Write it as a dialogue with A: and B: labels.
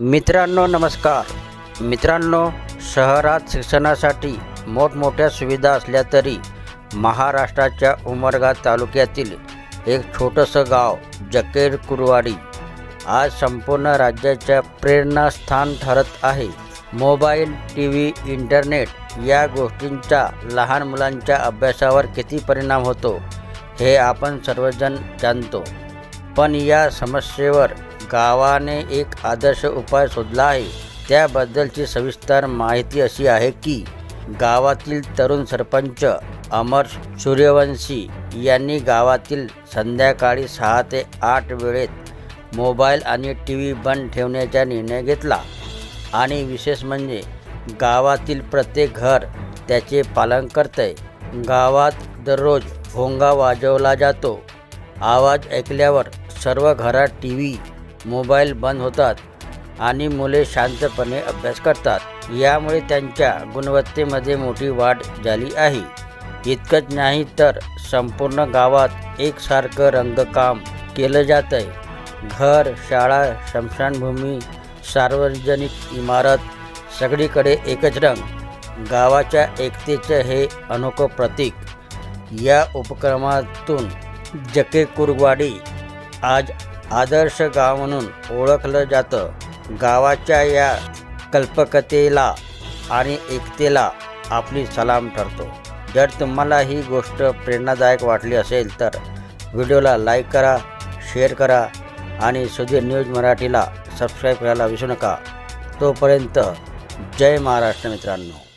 A: मित्रांनो नमस्कार. मित्रांनो शहरात शिक्षणासाठी मोठमोठ्या सुविधा असल्या तरी महाराष्ट्राच्या उमरगा तालुक्यातील एक छोटंसं गाव जकेर कुरवाडी आज संपूर्ण राज्याच्या प्रेरणास्थान ठरत आहे. मोबाईल टी व्ही इंटरनेट या गोष्टींचा लहान मुलांच्या अभ्यासावर किती परिणाम होतो हे आपण सर्वजण जाणतो. पण या समस्येवर गावाने एक आदर्श उपाय शोधला आहे. त्याबद्दलची सविस्तर माहिती अशी आहे की गावातील तरुण सरपंच अमर सूर्यवंशी यांनी गावातील संध्याकाळी सहा ते आठ वेळेत मोबाईल आणि टी व्ही बंद ठेवण्याचा निर्णय घेतला. आणि विशेष म्हणजे गावातील प्रत्येक घर त्याचे पालन करते गावात दररोज भोंगा वाजवला जातो. आवाज ऐकल्यावर सर्व घरात टी व्ही मोबाईल बंद होतात आणि मुले शांतपणे अभ्यास करतात. यामुळे त्यांच्या गुणवत्तेमध्ये मोठी वाढ झाली आहे. इतकंच नाही तर संपूर्ण गावात एकसारखं रंगकाम केलं जात आहे घर शाळा स्मशानभूमी सार्वजनिक इमारत सगळीकडे एकच रंग. गावाच्या एकतेचं हे अनोखं प्रतीक. या उपक्रमातून जके कुरवाडी आज आदर्श गाव म्हणून ओळखलं जातं. गावाच्या या कल्पकतेला आणि एकतेला आपली सलाम ठरतो. जर तुम्हाला ही गोष्ट प्रेरणादायक वाटली असेल तर व्हिडिओला लाईक करा शेअर करा आणि सुधीर न्यूज मराठीला सबस्क्राईब करायला विसरू नका. तोपर्यंत जय महाराष्ट्र मित्रांनो.